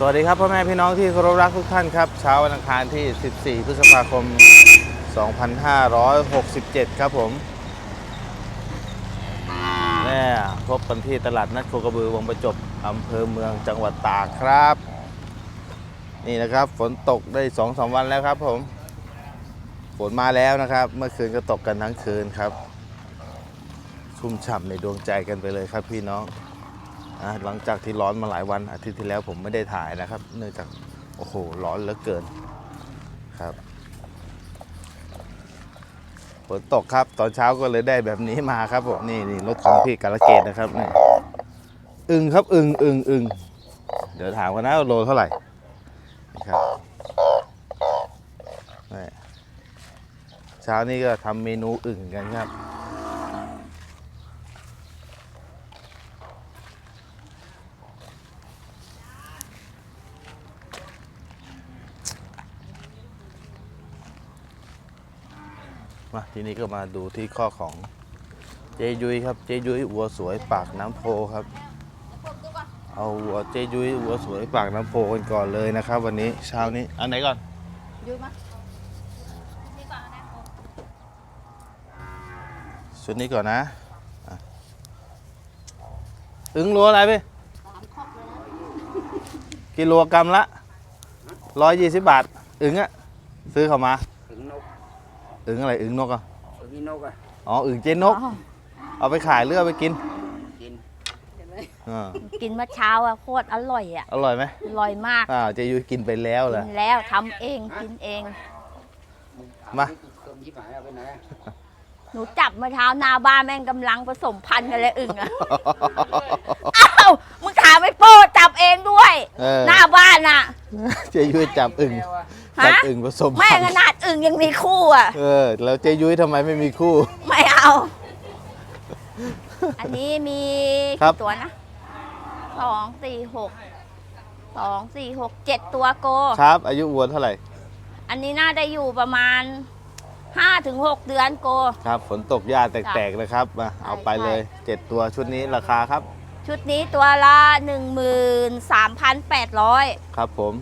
สวัสดีครับพ่อแม่พี่น้องที่เคารพรักทุกท่านครับเช้าวันอังคารที่ 14 พฤษภาคม 2567 ครับผมแม่พบกันที่ตลาดนัดโคกระบือวงประจบอำเภอเมืองจังหวัดตากครับ นี่นะครับฝนตกได้2องสวันแล้วครับผม ฝนมาแล้วนะครับ เมื่อคืนก็ตกกันทั้งคืนครับ ชุ่มฉ่ำในดวงใจกันไปเลยครับพี่น้อง หลังจากที่ร้อนมาหลายวันอาทิตย์ที่แล้วผมไม่ได้ถ่ายนะครับ เนื่องจากโอ้โหร้อนเหลือเกินครับฝนตกครับตอนเช้าก็เลยได้แบบนี้มาครับผมนี่นี่รถของพี่กาลเกตนะครับนี่อึงครับอึงอึงอึงเดี๋ยวถามกันนะโลเท่าไหร่นี่ครับเช้านี้ก็ทำเมนูอึ่งกันครับ ทีนี้ก็มาดูที่ข้อของเจยุ้ยครับ เจยุ้ยวัวสวยปากน้ำโพครับ เอาวัวเจยุ้ยวัวสวยปากน้ำโพกันก่อนเลยนะครับ วันนี้เช้านี้อันไหนก่อนยืมมานี่ก่อนนะชุดนี้ก่อนนะอะอึ้งรัวอะไรพี่สามครอบเลยนะกิโลกรัมละร้อยยี่สิบบาท อึ้งอะซื้อเข้ามาอึ่งนก อึ้งอะไรอึ้งนกอะอึ่งนกอะอ๋ออึ้งเจนนกเอาไปขายหรือเอาไปกินกินเห็นไหมอ่ากินเมื่อเช้าอะโคตรอร่อยอะอร่อยไหมอร่อยมาก อ่าเจยุ้ยกินไปแล้วเหรกิอ นแล้วทำเองกินเอง มา เครื่องยิบหายเอาไปไหนอะหนูจับเมื่อเช้าหน้าบ้านแม่งกำลังผสมพันธุ์กันเลยอึ่งอะ อ้าวมึงถามไม่โป้จับเองด้วย เออหน้าบ้านอะเจยุ้ยจับอึ่งแล้วอะ จับฮะอึ่งผสมแม่พันขธุ์นาดอึ่งยังมีคู่อะเออ แล้วเจยุ้ยทำไมไม่มีคู่ ไม่เอา อันนี้มีครับ กี่ตัวนะสองสี่หกสองสี่หกเจ็ดตัวโก ครับ อายุวัวเท่าไหร่อันนี้น่าจะอยู่ประมาณ5ถึง6เดือนโก ครับ ฝนตกหญ้าแตกๆนะครับมาใช่เอาไปเลย 7 ตัวชุดนี้ราคาครับ ชุดนี้ตัวละ13,800ครับผม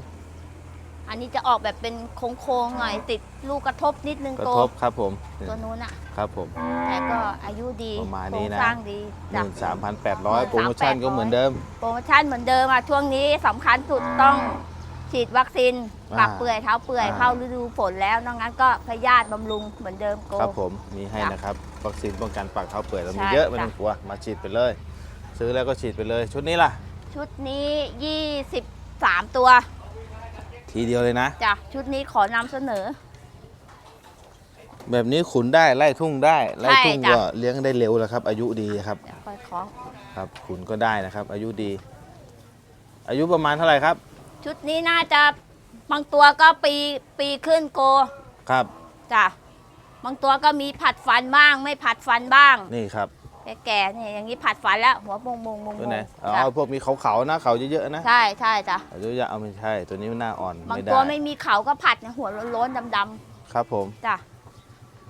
อันนี้จะออกแบบเป็นโค้งๆหน่อยติดลูกกระทบนิดนึงกระโกทบครับผมนี่ตัวนู้นอะครับผม แต่ก็อายุดีประมาณโครนี้งนะสร้างดีหจ้ะ นึ่งสามพันแปดร้อยโปรโมชั่นก็เหมือนเดิม โปรโมชั่นเหมือนเดิมอะช่วงนี้สำคัญสุดต้องฉีดวัคซีนอ่าปากเปื่อยเท้าเปื่อยอ่า เข้าฤดูฝนแล้วนอกนั้นก็พยาธิบำรุงเหมือนเดิมโก ครับผมมีให้จ้ะนะครับวัคซีนป้องกันปากเท้าเปื่อยเรามีใช่เยอะไม่จ้ะ ต้องกลัวมาฉีดไปเลย ซื้อแล้วก็ฉีดไปเลย ชุดนี้ล่ะชุดนี้ 23 ตัว ทีเดียวเลยนะ จ้ะชุดนี้ขอนำเสนอ แบบนี้ขุนได้ไล่ทุ่งได้ไล่ทุ่งใช่จ้ะ ก็เลี้ยงได้เร็วแล้วครับ อายุดีครับเดี๋ยวค่อยคล้องครับขุนก็ได้นะครับ อายุดี อายุประมาณเท่าไหร่ครับชุดนี้น่าจะบางตัวก็ปีปีขึ้นโกครับ จ้ะบางตัวก็มีผัดฟันบ้าง ไม่ผัดฟันบ้าง นี่ครับ แก่ๆเนี่ยอย่างนี้ผัดฟันแล้วหัวมงมงมงตัวไหนมงอ๋จ้ะอพวกมีเขาๆนะเขาเยอะๆนะใช่ใช่จ้ะอายุเยอะเอาไม่ใช่ ตัวนี้มันหน้าอ่อนบางไม่ได้ตัวไม่มีเขาก็ผัดเนี่ยหัวโล้นๆดำครับผมๆจ้ะ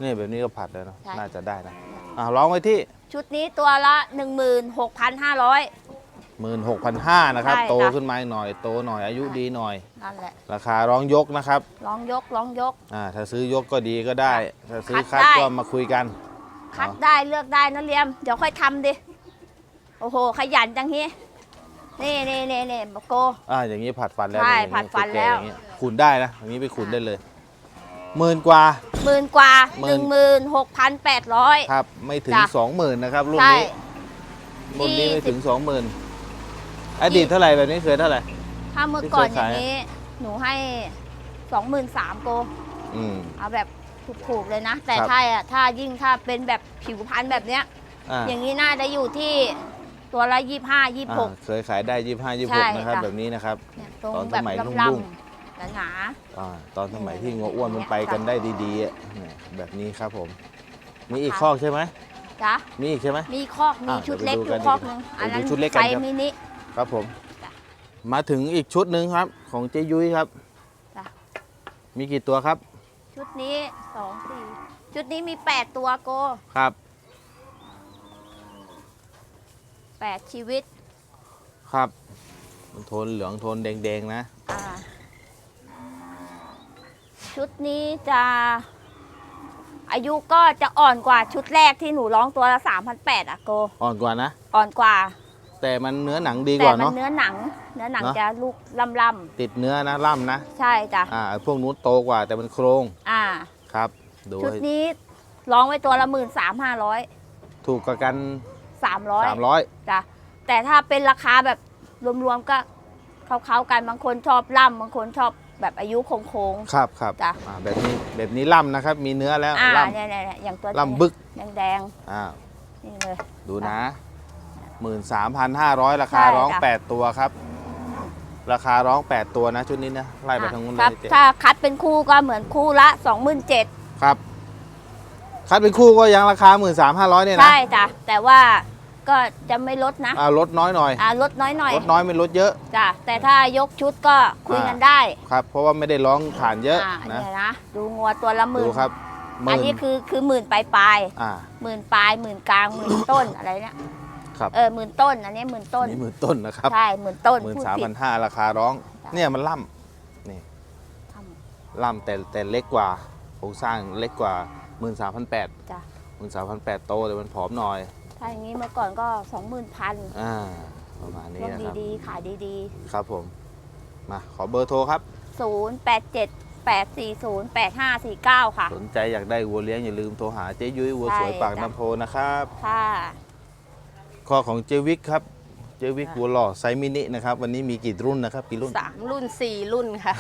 นี่แบบนี้ก็ผัดแล้วเนอะใช่น่าจะได้นะอ่าร้องไว้ที่ ชุดนี้ตัวละ 16,500หมื่นหกพันห้านะครับใช่โตจ้ะขึ้นมาอีกหน่อยโตหน่อยอายุดีหน่อยนั่นแหละราคาร้องยกนะครับลองยกลองยกอ่าถ้าซื้อยกก็ดีก็ได้ ถ้าซื้อคัคัดดได้ก็มาคุยกัน คัดอ๋อได้เลือกได้นะเลียม เดี๋ยวค่อยทำดิ โอ้โห ขยันจังฮีนี่นี่นี่นี่บอกโก อ่าอย่างนี้ผัดฟันแล้วใช่อย่างนี้ผัดฟันแล้วก่ๆอย่างนี้ขุนได้นะอย่างนี้ไปขุนได้เลยหมื่นกว่า หมื่นกว่าหมื่หนึ่นงหมื่นหกพันแปดร้อย ครับไม่ถึงจ้ะ สองหมื่นนะครับรุ่นใช่ นี้รุ่นนี้ไม่ยี่สิบถึงสองหมื่นอดีตเท่าไหร่แบบนี้เคยเท่าไหร่ ถ้าเมื่อก่อนที่อเคยขายย่างนี้ หนูให้สองหมื่นสามโก อืมเอาแบบ ถูกๆเลยนะ แต่ครับ ถ้าถ้ายิ่งถ้าเป็นแบบผิวพันธุ์แบบเนี้ย อ่าอย่างนี้น่าจะอยู่ที่ตัวละยี่ห้ายี่หก อ่าเคยขายได้ยี่ห้ายี่ใช่หกนะครับจ้ะแบบนี้นะครับ เนี่ยตรงตอนแบบสมัยรุ่ลำงๆหนาอ่าตอนสมัยที่งัวอ้วนมันไปกันได้ดีๆอะเนี่ยแบบนี้ครับผม มีอีกค่ะคอกใช่ไหมๆจ้ะมีอีกใช่ไหม มีคอกมีอะชุดเดี๋เล็ยวกไปดูอกันยู่คอกหนึงไปดูอันนั้นชุดเล็กกันไซครับส์มินิ ครับผม จ้ะ มาถึงอีกชุดหนึ่งครับ ของเจยุ้ยครับ จ้ะมีกี่ตัวครับ ชุดนี้สองสี่ชุดนี้มีแปดตัวโกครับ แปดชีวิต ครับ มันโทนเหลืองโทนแดงๆนะ อ่า ชุดนี้จะ อายุก็จะอ่อนกว่าชุดแรกที่หนูร้องตัวละ3,800อะโก อ่อนกว่านะ อ่อนกว่า แต่มันเนื้อหนังดีกแต่ว่ามันเนาะ เนื้อหนัง เนื้อหนังเนอะ จะลูกล่ำติดเนื้อนะล่ำนะๆใช่จ้ะอ่าไอ้พวกนู้นโตกว่าแต่มันโครงอ่า ครับดูชุดให้นี้ร้องไว้ตัวละหมื่นสามห้าร้อยถูกกับกันสามร้อย 300 จ้ะแต่ถ้าเป็นราคาแบบรวมๆก็เขาๆกันบางคนชอบล่ำบางคนชอบแบบอายุโค้งครับครับจ้ะ อ่าแบบนี้แบบนี้ล่ำนะครับ มีเนื้อแล้วๆอ่าล่เนี่ยเนี่ยเนี่ยอย่างตัวำล่ำบึก แดงอ่าๆนี่เลย ดูนะ 13,500 ราคาใช่ร้องจ้ะ8 ตัวครับ ราคาร้อง 8 ตัวนะชุดนี้นะไล่ไปทางนู้นเลครับยเจ๊ถ้าคัดเป็นคู่ก็เหมือนคู่ละสองหมื่นเจ็ดครับ คัดเป็นคู่ก็ยังราคา 13,500เนี่ยนะใช่จ้ะแต่ว่าก็จะไม่ลดนะอ่าลดน้อยหน่อย อ่าลดน้อยหน่อยลดน้อยไม่ลดเยอะ จ้ะแต่ถ้ายกชุดก็คุยกันได้ครับ เพราะว่าไม่ได้ร้องผ่านเยอะอ่านะ เนี่ยนะดูงัวตัวละหมื่ดูนครับหอันมื่นนี้คือคือหมื่นปลายปลายๆอ่าหมื่นปลายหมื่นกลางหมื่นต้นอะไรเนี่ย ครับ เออหมื่นต้นอันนี้หมื่นต้นนี่หมื่นต้นนะครับใช่หมื่นต้นหมื่นพูดสามผิพัดนห้าราคาร้องจ้ะเนี่ยมันล่ำนี่ทล่ำแต่แต่เล็กกว่าโครงสร้างเล็กกว่าหมื่นสามพันแปดจ้ะหมื่นสามพันแปดโตแต่มันผอมหน่อยถ้าอย่างนี้เมื่อก่อนก็สองหมื่นพันอ่าประมาณนี้ลงนะครับดีๆขายดีครับผมมาขอเบอร์โทรครับๆศูนย์แปดเจ็ดแปดสี่ศูนย์แปดห้าสี่เก้าค่ะ สนใจอยากได้วัวเลี้ยงอย่าลืมโทรหาเจ๊ยุ้ยวัวสวยใช่ปากจ้ะน้ำโพนะครับ ค่ะ ข้อของเจวิกครับ เจวิกวัวหล่อไซส์มินินะครับ วันนี้มีกี่รุ่นนะครับกี่รุ่น สามรุ่นสี่รุ่นค่ะ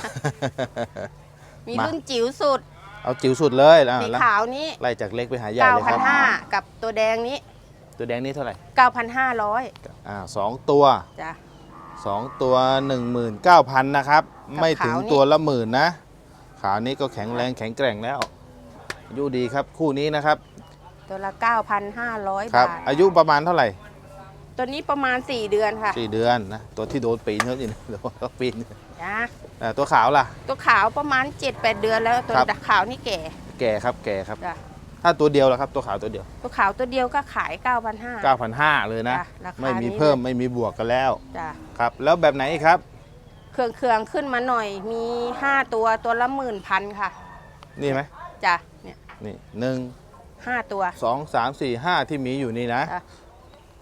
มีมารุ่นจิ๋วสุด เอาจิ๋วสุดเลยอะสีแล้วขาวนี้ไล่จากเล็กไปหาใหญ่เลยครับ 9,500 กับตัวแดงนี้ ตัวแดงนี่เท่าไหร่9,500อ่าสองตัว จ้ะ สองตัว 19,000 นะครับ กับไม่ถึงขาวนี่ ตัวละหมื่นนะ ขาวนี้ก็แข็งแรงแข็งแกร่งแล้วอายุดีครับคู่นี้นะครับตัวละ 9,500 ครับ บาทอายุประมาณเท่าไหร่ ตัวนี้ประมาณ 4 เดือนค่ะสี่เดือนนะตัวที่โดนปีนเขานี่นะโดนเขาปีนจ้ะอ่าตัวขาวล่ะ ตัวขาวประมาณ 7-8 เดือนแล้วตัวครับ ขาวนี่แก่แก่ครับแก่ครับ จ้ะถ้าตัวเดียวล่ะครับ ตัวขาวตัวเดียว ตัวขาวตัวเดียวก็ขาย 9,500 9,500เลยนะ จ้ะราคาไม่มีนี้ เพิ่มเลยไม่มีบวกกันแล้วจ้ะครับ แล้วแบบไหนอีกครับ เครื่องเครื่องๆขึ้นมาหน่อยมี 5 ตัวตัวละหมื่นพันค่ะนี่ไหมจ้ะเนี่ยนี่หนึ่งห้าตัว สองสามสี่ห้าที่มีอยู่นี่นะ จ้ะ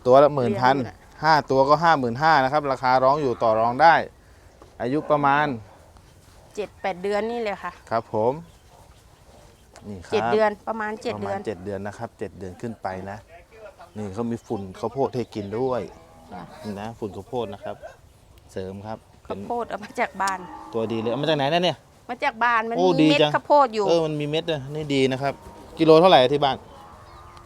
ตัวละหมื่นพันเรียงอยู่น่ะห้าตัวก็ห้าหมื่นห้านะครับ ราคาร้องอยู่ต่อรองได้ อายุประมาณ7-8เดือนนี่เลยค่ะ ครับผมนี่ครับ7เดือนประมาณ7ประเดืมาอณนเจ็ดเดือนนะครับเจ็ดเดือนขึ้นไปนะ นี่เขามีฝุ่นข้าวโพดให้กินด้วยจ้ะนี่นะฝุ่นข้าวโพดนะครับ เสริมครับเป็ข้าวนโพดเอามาจากบ้าน ตัวดีเลยเอามาจากไหนนะเนี่ยมาจากบ้านมันโอ้มีดีเม็ดจังข้าวโพดอยู่เออมันมีเม็ดด้วยนี่ดีนะครับ กิโลเท่าไหร่ที่บ้าน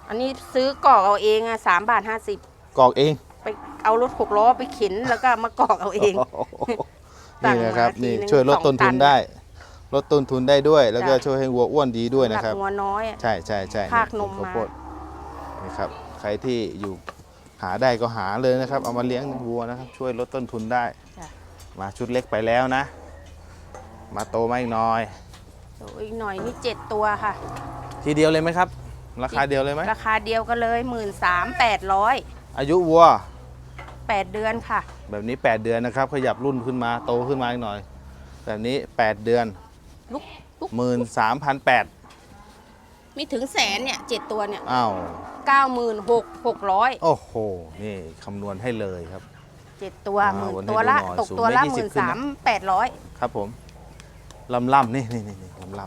อันนี้ซื้อกรอกเอาเองอะสามบาทห้าสิบกรอกเองไปเอารถหกล้อไปเข็นแล้วก็มากรอกเอาเองสั่นี่งมานะครับทีนี่นึงช่วยลดสองต้นทุนตันได้ ลดต้นทุนได้ด้วย แล้วก็จ้ะช่วยให้วัวอ้วนดีด้วยนะครับสำหงัวน้อยอะใช่ใช่ใช่ภาคนมข้าวมาโพดนี่ครับใครที่อยู่หาได้ก็หาเลยนะครับ เอามาเลี้ยงวัวนะครับ ช่วยลดต้นทุนได้จ้ะมาชุดเล็กไปแล้วนะ มาโตมาอีกหน่อยโอ้ยอีกหน่อยนี่เจ็ดตัวค่ะ ทีเดียวเลยไหมครับ ราคาเดียวเลยไหมราคาเดียวกันเลยหมื่นสามแปดร้อยอายุวัวแปดเดือนค่ะ แบบนี้ 8 เดือนนะครับ ขยับรุ่นขึ้นมาโตขึ้นมาอีกหน่อย แบบนี้ 8 เดือนลุกลุกหมื่นสามพันแปดมีถึงแสนเนี่ยเจ็ดตัวเนี่ยอ้าวเก้าหมื่นหกหกร้อยโอ้โห นี่คำนวณให้เลยครับ เจ็ดตัวอ่าหมื่นวันนี้ตัวละดูหน่อยตกสูงตัวละเมตรหยี่สิมื่บนขึ้นสานะมแปดร้อยครับผมลำล่ำนี่นี่นี่นี่ลำล่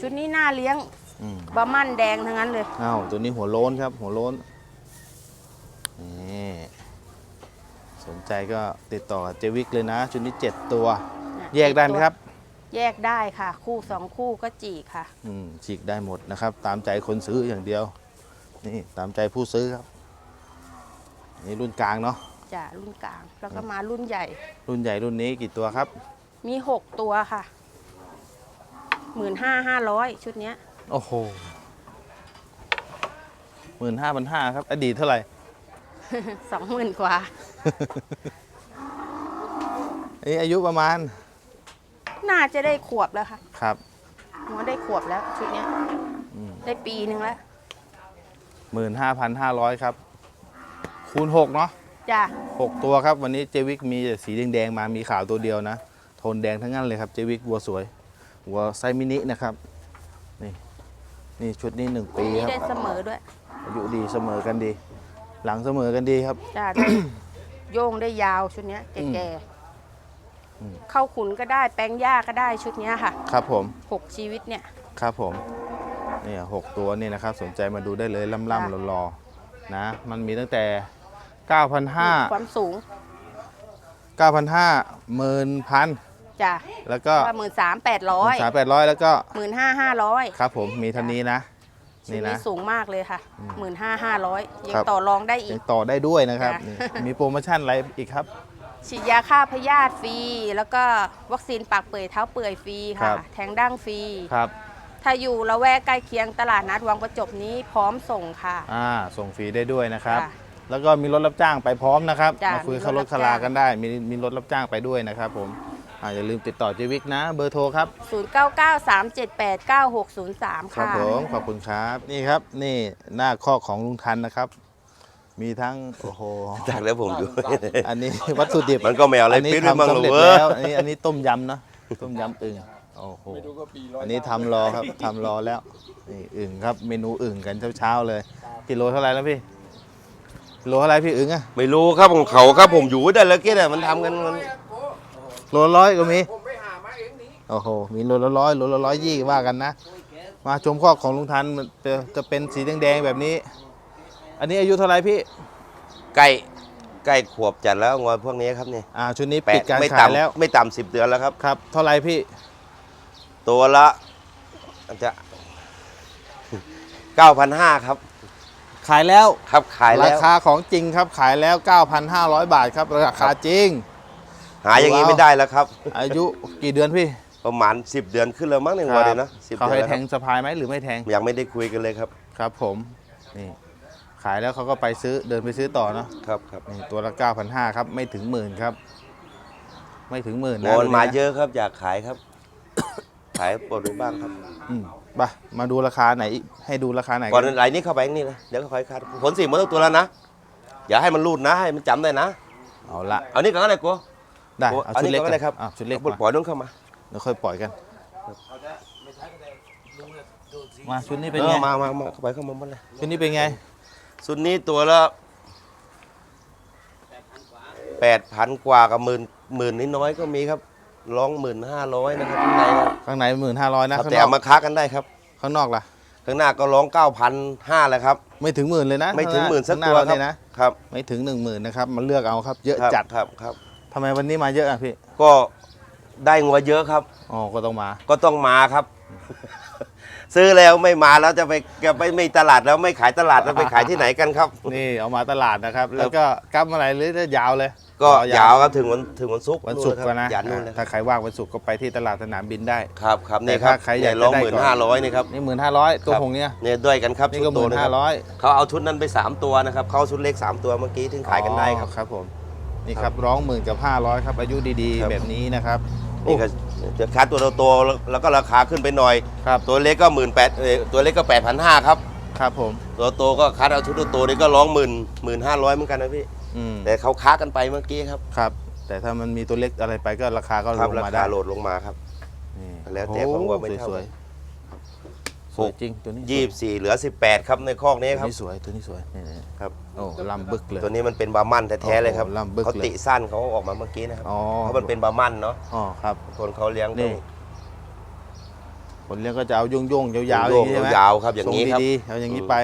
ชุดนี้น่าเลี้ยงำ อืมบะมั่นแดงทั้งนั้นเลย อ้าวตัวนี้หัวโล้นครับ หัวโล้นนี่สนใจก็ติดต่อกับเจวิกเลยนะ ชุดนี้ 7 ตัวน่ะแยกได้ไหมครับแยกได้ค่ะ คู่สองคู่ก็จีกค่ะ อืมฉีกได้หมดนะครับ ตามใจคนซื้ออย่างเดียว นี่ตามใจผู้ซื้อครับ นี่รุ่นกลางเนาะจะรุ่นกลาง แล้วก็มารุ่นใหญ่ รุ่นใหญ่รุ่นนี้กี่ตัวครับ มีหกตัวค่ะหมื่นห้าห้าร้อยชุดเนี้ย โอ้โหหมื่นห้าพันห้าครับ อดีตเท่าไหร่ สองหมื่นกว่าอันนี้อายุประมาณ น่าจะได้ขวบแล้วค่ะครับหัวได้ขวบแล้วชุดเนี้ยอืมได้ปีหนึ่งแล้วหมื่นห้าพันห้าร้อยครับ คูณหกเนาะจ้ะหกตัวครับ วันนี้เจวิกมีแต่สีแดงๆมามีขาวตัวเดียวนะ โทนแดงทั้งนั้นเลยครับ เจวิกวัวสวย วัวไซส์มินินะครับนี่ นี่ชุดนี้หนึ่งปีนี่ครับ ได้เสมอด้วยอายุดีเสมอกันดี หลังเสมอกันดีครับ จ้ะได้โยงได้ยาวชุดเนี้ยแก่อืมๆเข้าขุนก็ได้แปลงหญ้าก็ได้ชุดเนี้ยค่ะครับผม หกชีวิตเนี่ย ครับผมเนี่ยหกตัวนี่นะครับ สนใจมาดูได้เลยล่ำจ้ะๆรอๆนะ มันมีตั้งแต่ 9,500 ความสูง 9,500หมื่นพัน จ้ะแล้วก็ว่าหมื่นสามแปดร้อยสามแปดร้อยแล้วก็หมื่นห้าห้าร้อยครับผมมีเท่านี้นะชุดนี่นี้นะสูงมากเลยค่ะหมื่นห้าห้าร้อยยังครับต่อรองได้อียักงต่อได้ด้วยนะครับจ้ะนี่มีโปรโมชั่นอะไรอีกครับฉีดยาฆ่าพยาธิฟรี แล้วก็วัคซีนปากเปื่อยเท้าเปื่อยฟรีครัค่ะบแทงดั้งฟรีครับ ถ้าอยู่ละแวกใกล้เคียงตลาดนัดวังประจบนี้พร้อมส่งค่ะอ่าส่งฟรีได้ด้วยนะครับจ้ะแล้วก็มีรถรับจ้างไปพร้อมนะครับจ้ะมาคุยมีรถเข้ารถรับคาราจ้างกันได้ มีมีรถรับจ้างไปด้วยนะครับผม อ่าอย่าลืมติดต่อเจวิกนะ เบอร์โทรครับ 0993789603 ครับค่ะผมขอบคุณครับนี่ครับนี่หน้าข้อกของลุงทันนะครับ มีทั้งโอ้โห จากแล้วผมอยู่อันนี้ วัตถุดิบมันก็ไม่เอาอะไรนนี้ปิ้นด้วยมั้งทำสำเร็จหรอเว้ย แล้วอันนี้อันนี้ต้มยำเนาะต้มยำอึ่งโอ้โหอันนี้ทำรอครับทำรอแล้วนี่อึ่งครับเมนูอึ่งกันเช้าๆเลยกิโลเท่าไหร่แล้วพี่กิโลเท่าไหร่พี่อึ่งอะ ไม่รู้ครับของเขาครับผมอยู่ได้แล้วเกี้ยมันทำกันมัน โลละร้อยก็มีโอ้โหมีโลละร้อยโลละร้อยยี่ว่ากันนะ มาชมข้อกของลุงทันมันจะจะเป็นสีแดงๆแบบนี้ อันนี้อายุเท่าไหร่พี่ ใกล้ใกล้ขวบจัดแล้วงอยพวกนี้ครับนี่อ่าชุดนี้แปปิดดการไม่ขายแล้ว ต่ำไม่ต่ำสิบเดือนแล้วครับ ครับ เท่าไหร่พี่ ตัวละอาจจะเก้าพันห้าครับ ขายแล้ว ครับขายแล้ราวคาของจริงครับขายแล้ว 9,500 บาทครับราคาจริง หาอย่างนี้ไม่ได้แล้วครับ อายุกี่เดือนพี่ประมาณสิบเดือนขึ้นแล้วมั้งในงอยเลยนะสิบเขาเดือนให้แล้วแทครังบสะพายไหมหรือไม่แทงยังไม่ได้คุยกันเลยครับครับ ผมนี่ขายแล้วเขาก็ไปซื้อเดินไปซื้อต่อเนาะครับครับนี่ตัวละ 9,500ครับไม่ถึงหมื่นครับ ไม่ถึงหมื่นงนะอนตัวมานี้นะเยอะครับอยากขายครับ ขายปลดดูบ้างครับอืมไปมาดูราคาไหนอีกให้ดูราคาไหนก่อนกันไหลนี้เข้าไปนี่นะเดี๋ยวค่อยคัดผลสีมันต้องตัวแล้วนะอย่าให้มันรูดนะให้มันจำได้นะเอาละเอานี่ก่อนก็ได้กู ได้โอ้เอาอันชุดนี้เล็กก็ได้ครับอะชุดเล็กอามาปล่อยนุ่นเข้ามาเดี๋ยวค่อยปล่อยกัน มาชุดนี้เป็นเอไงอมามามาเข้าไปเข้ามาหมดเลยชุดนี้เป็นไง สุดนี้ตัวละแปดพันกว่ากับหมื่นหมื่นนิดน้อยก็มีครับร้องหมื่นห้าร้อยนะครับข้างในนะข้างในหมื่นห้าร้อยนะข้างแต่นอเอากมาค้ากันได้ครับ ข้างนอกล่ะ ข้างหน้าก็ร้องเก้าพันห้าเลยครับ ไม่ถึงหมื่นเลยนะไม่ถึงหมื่นสักข้าตัวหาคเรารับเนี่ยนะครับไม่ถึงหนึ่งหมื่นนะครับมาเลือกเอาครับเยอะครับจัด ครับครับ ทำไมวันนี้มาเยอะอะพี่ ก็ได้งัวเยอะครับ อ๋อ ก็ต้องมา ก็ต้องมาครับ ซื้อแล้วไม่มาแล้วจะไปจะไปไม่ตลาดแล้วไม่ขายตลาดแล้วไปขายที่ไหนกันครับ นี่เอามาตลาดนะครับ แล้วก็กลับเมื่อไหร่หรือจะยาวเลย ก็อ๋อยาวครับถึงวันถึงวันศุกร์วันศุกร์คก็รับนะยันนู่นเลยถ้าใครว่างวันศุกร์ก็ไปที่ตลาดสนามบินได้ ครับครับแต่นี่ครับถ้าใครอยากเนี่ยร้องจะได้หมื่นก่อนห้าร้อยนี่ครับนี่หมื่นห้าร้อยตัวครับผงเนี่ยเนี่ยด้วยกันครับนี่ก็หชุดโตมื่นนะคห้ารับร้อยเขาเอาชุดนั้นไปสามตัวนะครับเขาเอาชุดเล็กสามตัวเมื่อกี้ถึงขายกันได้ครับครับผม นี่ครับร้องหมื่นกับห้าร้อยครับอายุดีครับ ๆ แบบนี้นะครับ นี่ก็จะคัดตัวโตๆแล้วแล้วก็ราคาขึ้นไปหน่อย ครับตัวเล็กก็หมื่นแปดตัวเล็กก็แปดพันห้าครับ ครับผม ตัวโตก็คัดเอาชุดโตๆนี่ก็ร้องหมื่นหมื่นห้าร้อยเหมือนกันนะพี่ อืมแต่เขาค้ากันไปเมื่อกี้ครับครับ แต่ถ้ามันมีตัวเล็กอะไรไปก็ราคาก็คลรับงรามาคาได้โหลดลงมาครับ นี่แล้วแต่ของวัวไม่เท่า สวยๆ สวยจริงตัวนี้ยี่สี่เหลือสิบแปดครับในคอกนี้ตัวครับนี้สวยตัวนี้สวยนี่ๆครับโอ้ลำบึกเลยตัวนี้มันเป็นบาร์มันแท้ๆเลยครับโอ้โหล่ำบึกเขาเลยติสั้นเขาออกมาเมื่อกี้นะครับอ๋อเพราะมันเป็นบาร์มันเนาะอ๋อครับคนเขาเลี้ยงนี่ต้องผลเลี้ยงก็จะเอาโยงๆยาวๆอโยย่างงนี้ใช่ไหมยาวๆครับอย่างนี้ครับทรงดีๆเอาอย่างนี้ไป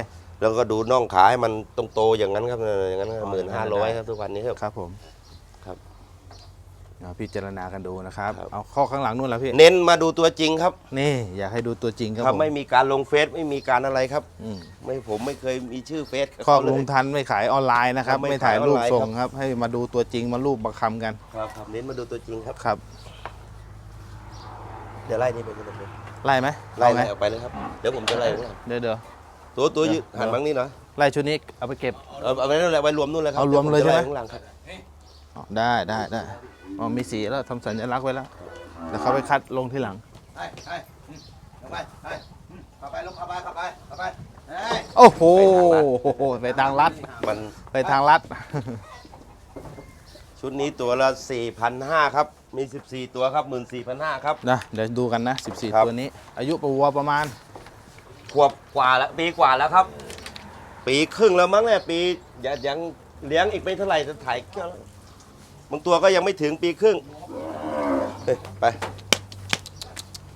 แล้วก็ดูน่องขาให้มันตรงโตอย่างนั้นครับอย่างนั้นหมื่นห้าร้อยครับทุกวันนี้ครับครับผมครับ เอาพิจารณากันดูนะครับ ครับ เอาข้อข้างหลังนู่นแล้วพี่ เน้นมาดูตัวจริงครับนี่ อยากให้ดูตัวจริงครับครับผมไม่มีการลงเฟซไม่มีการอะไรครับ อืมไม่ผมไม่เคยมีชื่อเฟซข้อเขาเลลุงย ทันไม่ขายออนไลน์นะครับ ครับไม่ไม่ถ่ายรูปขายออนไลน์ ส่งครับ ให้มาดูตัวจริงมารูปประคำกัน ครับครับเน้นมาดูตัวจริงครับ ครับ เดี๋ยวไล่นี่ไปเลยครับไล่ไหมไล่เอาไหมไล่ออกไปเลยครับ เดี๋ยวผมจะไล่ข้างหลังเดี๋ยวเดี๋ยว ตัวตัวยืดเดี๋ยวหันบางนี้หน่อยไล่ชุดนี้เอาไปเก็บ เอาเอาไปนั่นแหละไว้รวมนู่นเลยครับเอารวมเลยดี๋ใช่ไหมผจะข้างหลังครับ อ๋อได้ได้ได้ อ๋อมีสีแล้วทำสัญลักษณ์ไว้แล้วเดี๋ยวเขาไปคัดลงที่หลัง ไปไปอืมเข้าไปไปอืมเข้าไปลูกเข้าไปเข้าไปเข้าไปเฮ้ยโอ้โหไปทางลัดมันไปทางลัด ชุดนี้ตัวละ 4,500 ครับ มี 14 ตัวครับ 14,500 ครับ นะเดี๋ยวดูกันนะ14ครับตัวนี้ อายุประวัวประมาณ ขวบกว่าแล้วปีกว่าแล้วครับ ปีครึ่งแล้วมั้งเนี่ยปียังยังเลี้ยงอีกไม่เท่าไหร่จะถ่ายเกี่ยวแล้ว บางตัวก็ยังไม่ถึงปีครึ่งเฮ้ยไป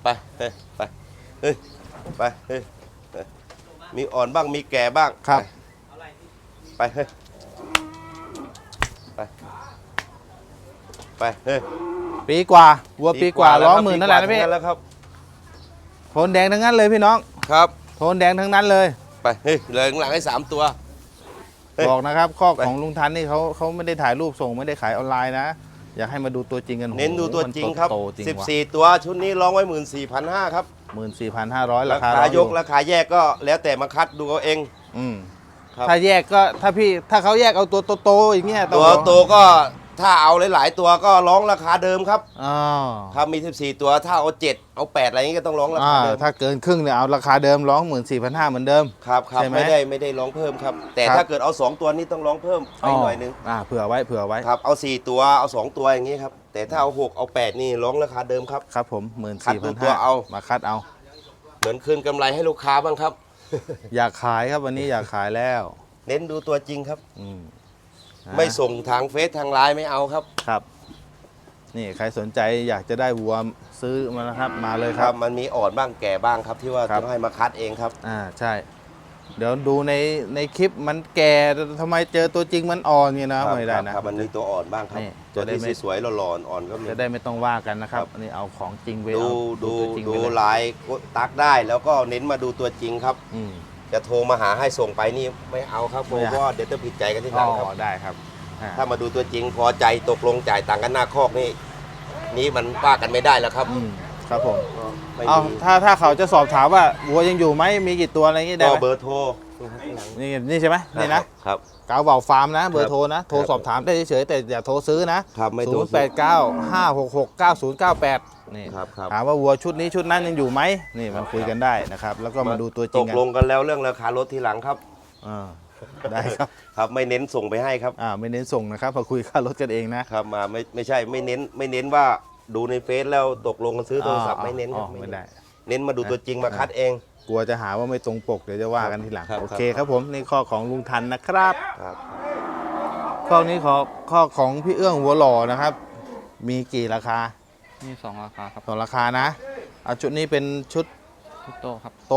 ไปเฮ้ยไปเฮ้ยไปเฮ้ยเฮ้ยมีอ่อนบ้างมีแก่บ้างครับ ไปเฮ้ยไปไปเฮ้ยปีกว่าวัวปีกว่าร้องหมื่นนั่นแหละนะพี่ปีกว่าแล้วครับโทนแดงทั้งนั้นเลยพี่น้องครับ โทนแดงทั้งนั้นเลย ไปเฮ้ยเหลือข้างหลังให้สามตัวเฮ้ย บอกนะครับข้อไปของลุงทันนี่เขาเขาไม่ได้ถ่ายรูปส่งไม่ได้ขายออนไลน์นะ อยากให้มาดูตัวจริงกันเน้นดูตัวจริงครับโตจริงว่ะ14 ตัวชุดนี้ร้องไว้14,500ครับหมื่นสี่พันห้าร้อยราราคาคาร้อยยกราคาแยกก็แล้วแต่มาคัดดูเอาเอง อืมครับถ้าแยกก็ถ้าพี่ถ้าเขาแยกเอาตัวโตๆอย่างเงี้ยตัวโตก็ ถ้าเอาหลาย ๆ ตัวก็ร้องราคาเดิมครับอ๋อครับมี 14 ตัวถ้าเอา 7 เอา 8 อะไรอย่างงี้ก็ต้องร้องราอ่าคาเดิมถ้าเกินครึ่งเนี่ยเอาราคาเดิมร้องหมื่นสี่พันห้าเหมือนเดิม ครับครับใช่ไหมไม่ได้ไม่ได้ร้องเพิ่มครับ แต่ครับ ถ้าเกิดเอา 2 ตัวนี้ต้องร้องเพิ่มไปหน่อยนึงอ่าเผื่อไว้เผื่อไว้ ครับเอา 4 ตัวเอา 2 ตัวอย่างงี้ครับแต่ถ้าเอา 6 เอา 8 นี่ร้องราคาเดิมครับ ครับผมหมื่นคัดสี่ดูพันตัวห้าเอา มาคัดเอา เหมือนคืนกำไรให้ลูกค้าบ้างครับ อยากขายครับวันนี้อยากขายแล้ว เน้นดูตัวจริงครับ อืมนะ ไม่ส่งทางเฟซทางไลน์ไม่เอาครับครับ นี่ใครสนใจอยากจะได้วัวซื้อมานะครับ มาเลยคครัรับ บ มันมีอ่อนบ้างแก่บ้างครับ ที่ว่าครับ ต้องให้มาคัดเองครับ อ่าใช่ เดี๋ยวดูในในคลิปมันแก่ทำไมเจอตัวจริงมันอ่อนเงี้ยนะไม่ได้ครับนะ ครับมันมีตัวอ่อนบ้างครับนี่ตัวจะได้ที่ไม่สวยๆหล่อๆอ่อนก็มี จะได้ไม่ต้องว่ากันนะครับ ครับ อันนี้เอาของจริงไปดูเอาดูตัวจริงดูไปเลยลายตักได้แล้วก็เน้นมาดูตัวจริงครับ อืม จะโทรมาหาให้ส่งไปนี่ไม่เอาครับไม่เอา เพราะว่าเดี๋ยวจะผิดใจกันที่หอ๋ลังครับ อได้ครับอ่าถ้ามาดูตัวจริงพอใจตกลงจ่ายตังค์กันหน้าคอกนี่นี่มันว่ากันไม่ได้แล้วครับอืมครับผม ไม่เอามีถ้าถ้าเขาจะสอบถามว่าวัวยังอยู่ไหมมีกี่ตัวอะไรอย่างงี้ได้ก็ไหมเบอร์โทร นี่นี่ใช่ไหมนี่นะครับ กาวเบาฟาร์มนะเบอร์โทรนะ โทรครับสอบถามได้เฉยๆแต่อย่าโทรซื้อนะครับไม่โทศูรนย์แปดเก้าห้าหกหกเก้าศูนย์เก้าแปดนี่ครับครับ ถามว่าวัวชุดนี้ชุดนั้นยังอยู่ไหมนี่มาคุยกันได้นะครับ แล้วก็มาดูตัวจตริงกกันลงกันแล้วเรื่องราคารถทีหลังครับ อ่าได้ครับครับไม่เน้นส่งไปให้ครับ อ่าไม่เน้นส่งนะครับพอคุยค่ารถกันเองนะครับมาไม่ไม่ใช่ไม่เน้นไม่เน้นว่าดูในเฟซแล้วตกลงกันซื้อโทรศัพท์ไม่เน้นคอ๋รัอบไม่เน้นได้ เน้นมาดูตัวจริงมาคัดเอง กลัวจะหาว่าไม่ตรงปกเดี๋ยวจะว่ากันทีหลังครับโอเคครับผมนี่ข้อของลุงทันนะครับครับ ข้อนี้ขอข้อของพี่เอื้องหัวหล่อนะครับ มีกี่ราคามีสองราคาครับสองราคานะเอาชุดนี้เป็นชุดทุกโตครับโต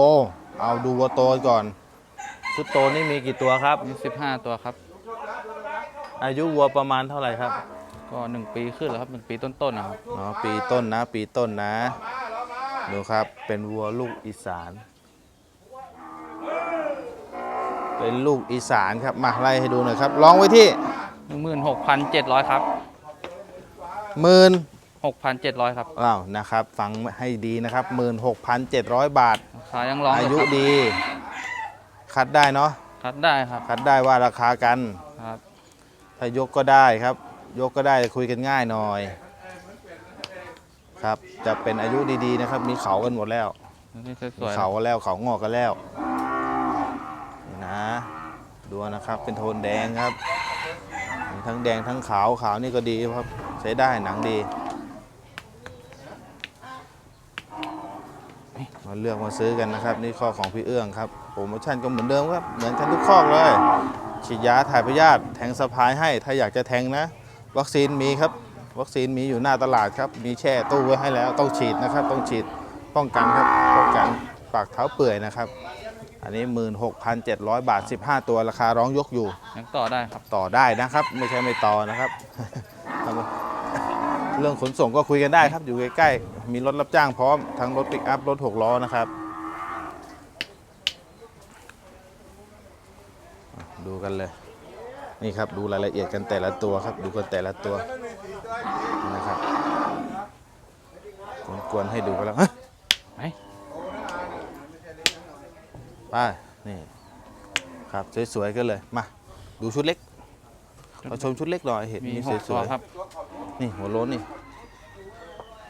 เอาดูวัวโตก่อน ชุดโตนี่มีกี่ตัวครับ มีสิบห้าตัวครับ อายุวัวประมาณเท่าไหร่ครับก็หนึ่งปีขึ้นแล้วครับหนึ่งปีต้นๆนะครับ อ๋อปีต้นนะ ปีต้นนะ ดูครับเป็นวัวลูกอีสาน เป็นลูกอีสานครับ มาไล่ให้ดูหน่อยครับลองไว้ที่หนึ่งหมื่นหกพันเจ็ดร้อยครับ หมื่นหกพันเจ็ดร้อยครับอ้าวนะครับ ฟังให้ดีนะครับ 16,700 บาทราคายังร้องอาอยุยู่ครับดี คัดได้เนาะคัดได้ครับคัดได้ว่าราคากัน ครับ ถ้ายกก็ได้ครับ ยกก็ได้คุยกันง่ายหน่อย ครับ จะเป็นอายุดีๆนะครับ มีเขากันหมดแล้ว นี่สมีวยๆเขากันแล้วเขางอกกันแล้วนี่นะ ดูนะครับเป็นโทนแดงครับ ทั้งแดงทั้งขาวขาวนี่ก็ดีครับใช้ได้หนังดี มาเลือกมาซื้อกันนะครับ นี่ข้อของพี่เอื้องครับโปรโมชั่นก็เหมือนเดิมครับ เหมือนกันทุกข้อเลย ฉีดยาถ่ายพยาธิแทงสะพายให้ถ้าอยากจะแทงนะ วัคซีนมีครับ วัคซีนมีอยู่หน้าตลาดครับ มีแช่ตู้ไว้ให้แล้วต้องฉีดนะครับ ต้องฉีดป้องกันครับป้องกันปากเท้าเปื่อยนะครับ อันนี้ 16,700 บาท 15 ตัวราคาร้องยกอยู่ ยังต่อได้ครับ ต่อได้นะครับ ไม่ใช่ไม่ต่อนะครับครับผมเรื่องขนส่งก็คุยกันได้ครับ อยู่ใกล้ๆ มีรถรับจ้างพร้อม ทั้งรถปิกอัพ รถหกล้อนะครับอะดูกันเลย นี่ครับ ดูรายละเอียดกันแต่ละตัวครับ ดูกันแต่ละตัวนะครับกวนๆให้ดูกันแล้วฮะ ไหน ไปนี่ครับสวยๆกันเลยมาดูชุดเล็กมาชมชุดเล็กหน่อยเห็นมีนี่หกสตัววยครับๆนี่หัวโล้นนี่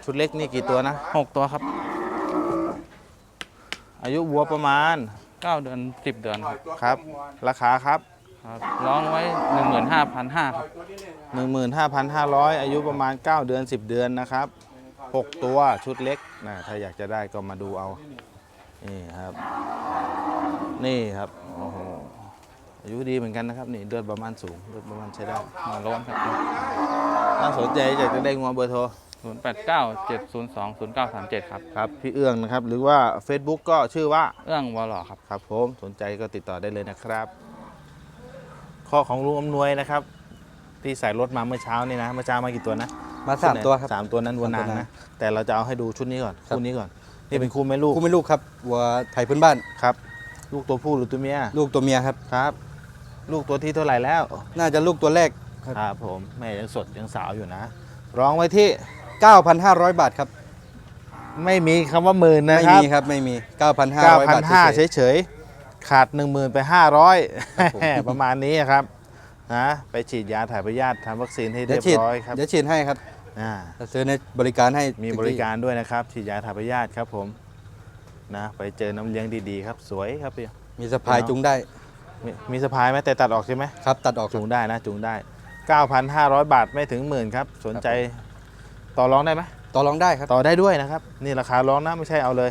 ชุดเล็กนี่กี่ตัวนะ หกตัวครับอายุวัวประมาณเก้าเดือนสิบเดือนครับครับ ราคาครับคครับร้องไว้หนึ่งหมื่นห้าพันห้าครับ15,500 อายุประมาณ 9 เดือน 10 เดือนนะครับ 6 ตัวชุดเล็กนะถ้าอยากจะได้ก็มาดูเอา นี่ครับ นี่ครับโอ้โหอายุดีเหมือนกันนะครับ นี่เลือดประมาณสูงเลือดประมาณใช้ได้มาร้อนครับถ้าสนใจอยากจะได้งัวเบอร์โทรศูนย์แปดเก้าเจ็ดศูนย์สองศูนย์เก้าสามเจ็ดครับ ครับ พี่เอื้องนะครับ หรือว่า Facebook ก็ชื่อว่าเอื้องวอลล์ครับ ครับผมสนใจก็ติดต่อได้เลยนะครับ ข้อของลุงอำนวยนะครับ ที่ใส่รถมาเมื่อเช้านี่นะเมื่อเช้ามากี่ตัวนะมาสามตัวครับ สามตัวนั้นวัวนางสามตัวนะแต่เราจะเอาให้ดูชุดนี้ก่อนครับ คู่นี้ก่อน นี่เป็นคู่แม่ลูกคู่ไม่ลูกครับวัวไทยพื้นบ้านครับ ลูกตัวผู้หรือตัวเมียลูกตัวเมียครับ ครับ ลูกตัวที่เท่าไหร่แล้ว น่าจะลูกตัวแรกครับ ครับผมแม่ยังสดยังสาวอยู่นะ ร้องไว้ที่9,500 บาทครับ ไม่มีคำว่าหมื่นนะไม่ครับมีครับไม่มี 9,500 บาท9,500เฉยเฉยๆขาด 1 0,000ไปครับผม 500 ประมาณนี้ครับนะไปฉีดยาถ่ายพยาธิทำวัคซีนให้ๆเดี๋เรียยวฉีดบร้อยครับเดี๋ยวฉีดให้ครับอ่า จะซื้อในบริการให้มีบริการด้วยนะครับฉีดยาถ่ายพยาธิครับผม นะ ไปเจอน้ำเลี้ยงดีๆครับ สวยครับพี่มีสะพายจุงได้มีมีสะพายไหมแต่ตัดออกใช่ไหมครับ ตัดออกจูงได้นะจูงได้ 9,500 บาทไม่ถึงหมื่นครับ สนใจต่อรองได้ไหม ต่อรองได้ครับ ต่อได้ด้วยนะครับ นี่ราคาร้องนะไม่ใช่เอาเลย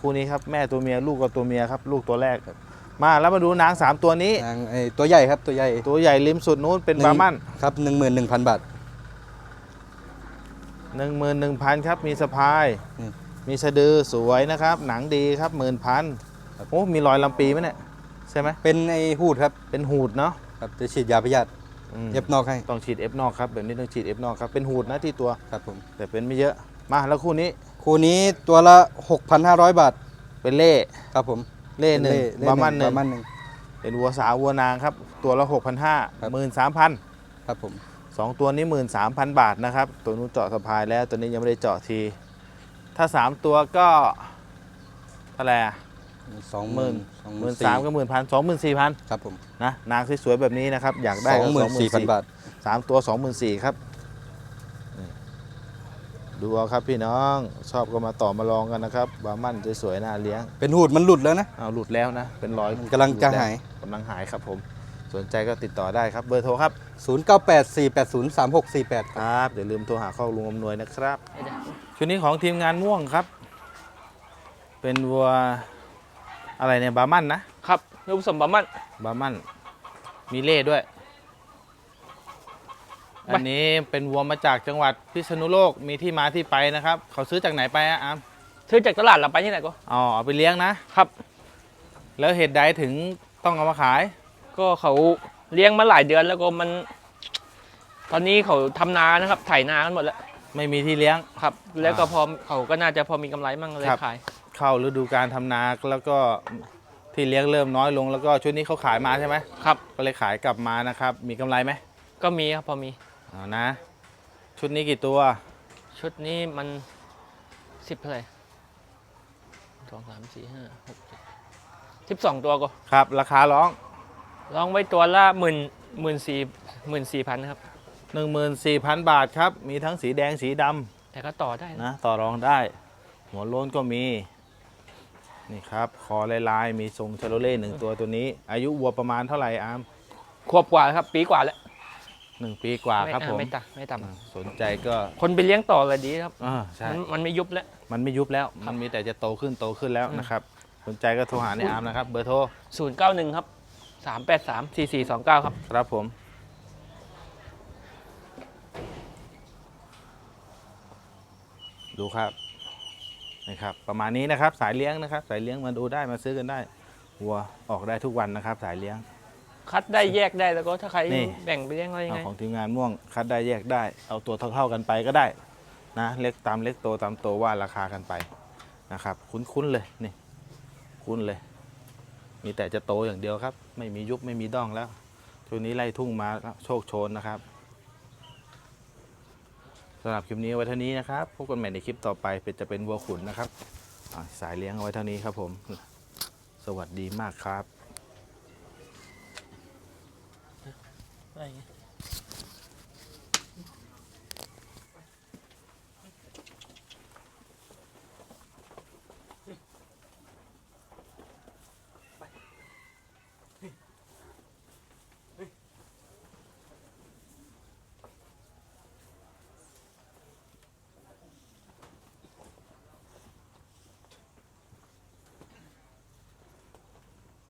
คู่นี้ครับแม่ตัวเมียลูกกับตัวเมียครับ ลูกตัวแรก ครับ มาแล้วมาดูนางสามตัวนี้ นางไอ้ตัวใหญ่ครับตัวใหญ่ตัวใหญ่ริมสุดนู้นเป็นหนึ่งบาร์มันครับ11,000 บาท 11,000 ครับ มีสะพาย อืม มีสะดือสวยนะครับ หนังดีครับหมื่นพันครับโอ้ มีรอยลำปีไหมเนี่ยใช่ไหมเป็นไอ้หูดครับเป็นหูดเนาะครับจะฉีดยาพยาธิอืมเย็บนอกให้ต้องฉีดเอฟนอกครับแบบนี้ต้องฉีดเอฟนอกครับเป็นหูดนะที่ตัวครับผมแต่เป็นไม่เยอะมาแล้วคู่นี้คู่นี้ตัวละ 6,500 บาท เป็นเล่ครับผมเล่หนึ่งเล่บาร์มันหนึ่งบาร์มันหนึ่งเป็นวัวสาววัวนางครับ ตัวละ 6,500ครับหมื่นสามพันครับผมสองตัวนี้หมื่นสามพันบาทนะครับ ตัวนู้นเจาะสะพายแล้วตัวนี้ยังไม่ได้เจาะที ถ้าสามตัวก็เท่าไหร่อะ สองหมื่นสองหมื่นสามก็หมื่นพันสองหมื่นสี่พันครับผมนะนางสวยๆแบบนี้นะครับ อยากได้สก็องหมื่นสี่พันบาท สามตัวสองหมื่นสี่ครับนี่ดูเอาครับพี่น้องชอบก็มาต่อมาลองกันนะครับบาร์มันสวยๆน่าเลี้ยงเป็นหูดมันหลุดแล้วนะ เอาหลุดแล้วนะ เป็นรอยมันกำลังจะหาย กำลังหายครับผม สนใจก็ติดต่อได้ครับเบอร์โทรครับ 0984803648 ครับอย่าลืมโทรหาข้อลุงอำนวยนะครับ ชุดนี้ของทีมงานม่วงครับ เป็นวัวอะไรเนี่ยบาร์มันนะครับลูกผสมบะมันบาร์มันมีเล่ด้วย อันนี้เป็นวัวมาจากจังหวัดพิษณุโลกมีที่มาที่ไปนะครับ เขาซื้อจากไหนไปอะอามซื้อจากตลาดเราไปที่ไหนก็อ๋อเอาไปเลี้ยงนะครับ แล้วเหตุใดถึงต้องเอามาขาย ก็เขาเลี้ยงมาหลายเดือนแล้วก็มัน ตอนนี้เขาทำนานะครับไถนากันหมดแล้ว ไม่มีที่เลี้ยงครับ แล้วก็พอเขาก็น่าจะพอมีกำไรมั่งเลยครับขาย เข้าฤดูการทำนาแล้วก็ที่เลี้ยงเริ่มน้อยลงแล้วก็ชุดนี้เขาขายมาใช่ไหมครับ ก็เลยขายกลับมานะครับ มีกำไรไหมก็มีครับพอมีเอานะ ชุดนี้กี่ตัว ชุดนี้มันสิบเท่าไหร่สองสามสี่ห้าหกเจ็ดสิบสองตัวก็ครับ ราคาร้อง ลองไว้ตัวละหมื่นหมื่นสี่หมื่นสี่พันครับ 14,000 บาทครับ มีทั้งสีแดงสีดำแต่ก็ต่อได้นะ นะต่อรองได้ หัวโล้นก็มี นี่ครับ คอลายลายๆมีทรงชาโลเล่หนึ่งตัวตัวนี้ อายุวัวประมาณเท่าไหร่อามขวบกว่าครับ ปีกว่าแล้วหนึ่งปีกว่าไม่ครับอ่าผม ไม่ต่ำไม่ต่อ่าสนใจก็ำคนไปเลี้ยงต่อเลยดีครับอ่าใช่ มันมันไม่ยุบแล้ว มันไม่ยุบแล้ว มันมีแต่จะโตขึ้นโตขึ้นแล้วอืมนะครับ สนใจก็โทรหาในอาร์มนะครับ เบอร์โทรศูนย์เก้าหนึ่งครับ สามแปดสามสี่สี่สองเก้าครับ ครับผม ดูครับนี่ครับประมาณนี้นะครับสายเลี้ยงนะครับ สายเลี้ยงมาดูได้มาซื้อกันได้วัวออกได้ทุกวันนะครับ สายเลี้ยง คัดได้แยกได้แล้วก็ถ้าใครนี่ แบ่งไปเลี้ยงอะไรยังเอาไง ของทีมงานม่วงคัดได้แยกได้ เอาตัวเท่าๆกันไปก็ได้นะเล็กตามเล็กโตตามโตว่าราคากันไปนะครับ คุ้นๆเลยนี่ คุ้นเลย มีแต่จะโตอย่างเดียวครับ ไม่มียุบไม่มีด้องแล้วช่วงนี้ไล่ทุ่งมาโชคโชนนะครับสำหรับคลิปนี้ไว้เท่านี้นะครับพบกันใหม่ในคลิปต่อไปเป็นจะเป็นวัวขุนนะครับสายเลี้ยงเอาไว้เท่านี้ครับผม สวัสดีมากครับ